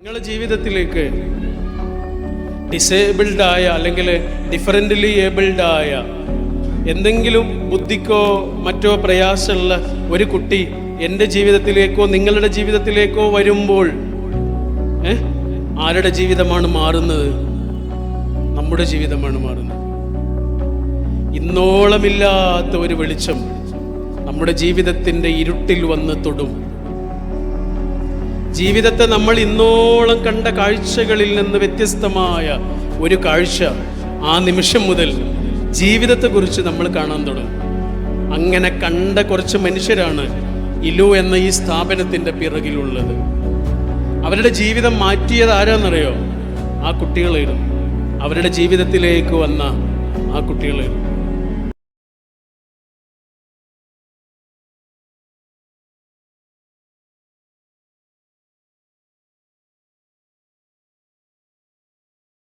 നിങ്ങളുടെ ജീവിതത്തിലേക്ക് ഡിസേബിൾഡ് ആയ അല്ലെങ്കിൽ ഡിഫറന്റ്ലി ഏബിൾഡ് ആയ എന്തെങ്കിലും ബുദ്ധിക്കോ മറ്റോ പ്രയാസമുള്ള ഒരു കുട്ടി എന്റെ ജീവിതത്തിലേക്കോ നിങ്ങളുടെ ജീവിതത്തിലേക്കോ വരുമ്പോൾ ആരുടെ ജീവിതമാണ് മാറുന്നത്? നമ്മുടെ ജീവിതമാണ് മാറുന്നത്. ഇന്നോളമില്ലാത്ത ഒരു വെളിച്ചം നമ്മുടെ ജീവിതത്തിന്റെ ഇരുട്ടിൽ വന്ന് തൊടും. ജീവിതത്തെ നമ്മൾ ഇന്നോളം കണ്ട കാഴ്ചകളിൽ നിന്ന് വ്യത്യസ്തമായ ഒരു കാഴ്ച ആ നിമിഷം മുതൽ ജീവിതത്തെക്കുറിച്ച് നമ്മൾ കാണാൻ തുടങ്ങും. അങ്ങനെ കണ്ട കുറച്ച് മനുഷ്യരാണ് ഇലു എന്ന ഈ സ്ഥാപനത്തിന്റെ പിറകിലുള്ളത്. അവരുടെ ജീവിതം മാറ്റിയത് ആരാന്നറിയോ? ആ കുട്ടികളായിരുന്നു. അവരുടെ ജീവിതത്തിലേക്ക് വന്ന ആ കുട്ടികളായിരുന്നു.